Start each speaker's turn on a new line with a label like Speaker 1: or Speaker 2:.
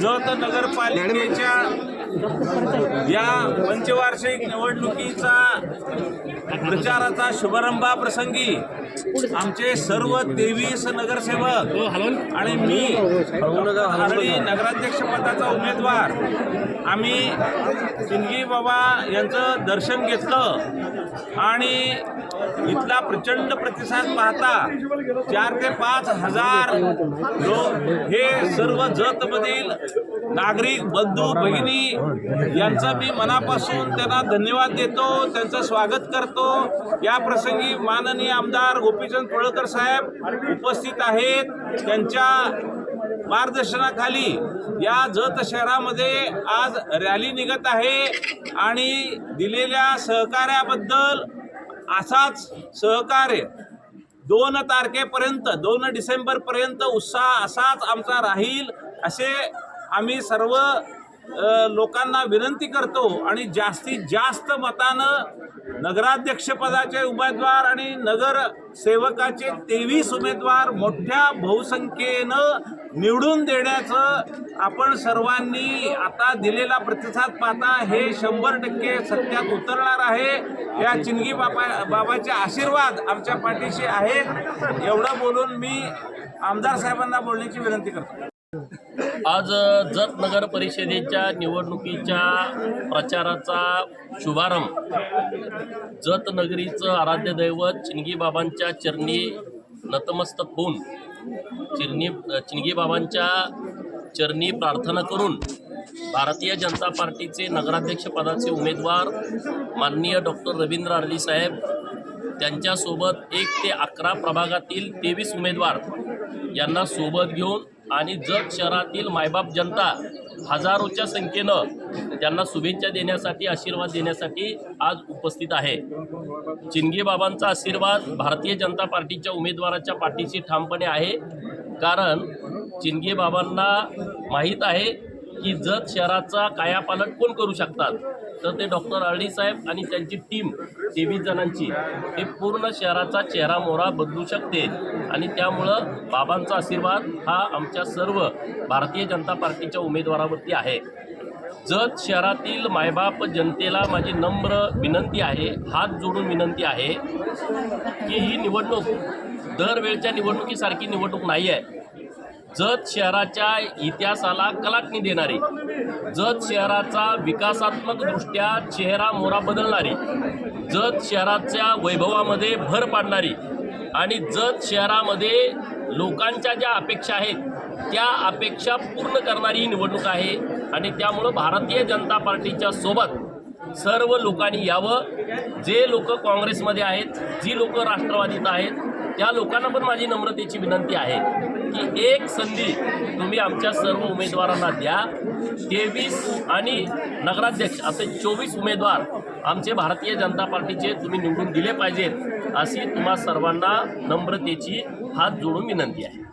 Speaker 1: तर नगरपालिकेच्या या पंचवार्षिक निवडणुकीचा प्रचाराचा शुभारंभाप्रसंगी आमचे सर्व तेवीस नगरसेवक आणि मी हरळी नगराध्यक्ष पदाचा उमेदवार आम्ही सिंगी बाबा यांचं दर्शन घेतलं आणि इथला प्रचंड प्रतिसाद पाहता चार ते पाच हजार लोक हे सर्व जतमधील नागरिक बंधू भगिनी यांचा मी मनापासून त्यांना धन्यवाद देतो त्यांचं स्वागत करतो. या प्रसंगी माननीय आमदार गोपीचंद पळकर साहेब उपस्थित आहेत. त्यांच्या मार्गदर्शनाखाली या जत शहरामध्ये आज रॅली निघत आहे आणि दिलेल्या सहकार्याबद्दल असाच सहकार्य दोन तारखेपर्यंत दोन डिसेंबरपर्यंत उत्साह असाच आमचा राहील असे आम्ही सर्व लोकांना विनंती करतो आणि जास्तीत जास्त मतानं नगराध्यक्षपदाचे उमेदवार आणि नगर सेवकाचे तेवीस उमेदवार मोठ्या बहुसंख्येनं निवडून देण्याचं आपण सर्वांनी आता दिलेला प्रतिसाद पाहता हे शंभर टक्के सत्यात उतरणार आहे. या चिनगी बाबा बाबाचे आशीर्वाद आमच्या पाठीशी आहेत. एवढं बोलून मी आमदार साहेबांना बोलण्याची विनंती करतो.
Speaker 2: आज जत नगर परिषदेच्या निवडणुकीच्या प्रचाराचा शुभारंभ. जत नगरीचं आराध्य दैवत चिनगी बाबांच्या चरणी नतमस्तक होऊन चिरणी चिनगी बाबांच्या चरणी प्रार्थना करून भारतीय जनता पार्टीचे नगराध्यक्षपदाचे उमेदवार माननीय डॉक्टर रवींद्र आर्ली साहेब त्यांच्यासोबत एक ते अकरा प्रभागातील तेवीस उमेदवार यांना सोबत घेऊन आणि जग शहरातील मायबाप जनता हजारोच्या संख्येनं त्यांना शुभेच्छा देण्यासाठी आशीर्वाद देण्यासाठी आज उपस्थित आहे. चिनगेबाबांचा आशीर्वाद भारतीय जनता पार्टीच्या उमेदवाराच्या पाठीशी ठामपणे आहे. कारण चिनगेबाबांना माहीत आहे की जत शहराचा कायापालट कोण करू शकतात? तर ते डॉक्टर आर्डी साहेब आणि त्यांची टीम तेवीस जणांची. हे पूर्ण शहराचा चेहरा मोहरा बदलू शकते आणि त्यामुळं बाबांचा आशीर्वाद हा आमच्या सर्व भारतीय जनता पार्टीच्या उमेदवारावरती आहे. जत शहरातील मायबाप जनतेला माझी नम्र विनंती आहे हात जोडून विनंती आहे की ही निवडणूक दरवेळच्या निवडणुकीसारखी निवडणूक नाही आहे जत शहराच्या इतिहासाला कलाटणी देणारी जत शहराचा विकासात्मक दृष्ट्या चेहरा मोरा बदलणारी जत शहराच्या वैभवामध्ये भर पाडणारी आणि जत शहरामध्ये लोकांच्या ज्या अपेक्षा आहेत त्या अपेक्षा पूर्ण करणारी ही निवडणूक आहे आणि त्यामुळं भारतीय जनता पार्टीच्या सोबत सर्व लोकांनी यावं. जे लोक काँग्रेसमध्ये आहेत जी लोक राष्ट्रवादीत आहेत त्या लोकांना पण माझी नम्रतेची विनंती आहे की एक संधी तुम्ही आमच्या सर्व उमेदवारांना द्या. तेवीस आणि नगराध्यक्ष असे चोवीस उमेदवार आमचे भारतीय जनता पार्टीचे तुम्ही निवडून दिले पाहिजेत अशी तुम्हा सर्वांना नम्रतेची हात जोडून विनंती आहे.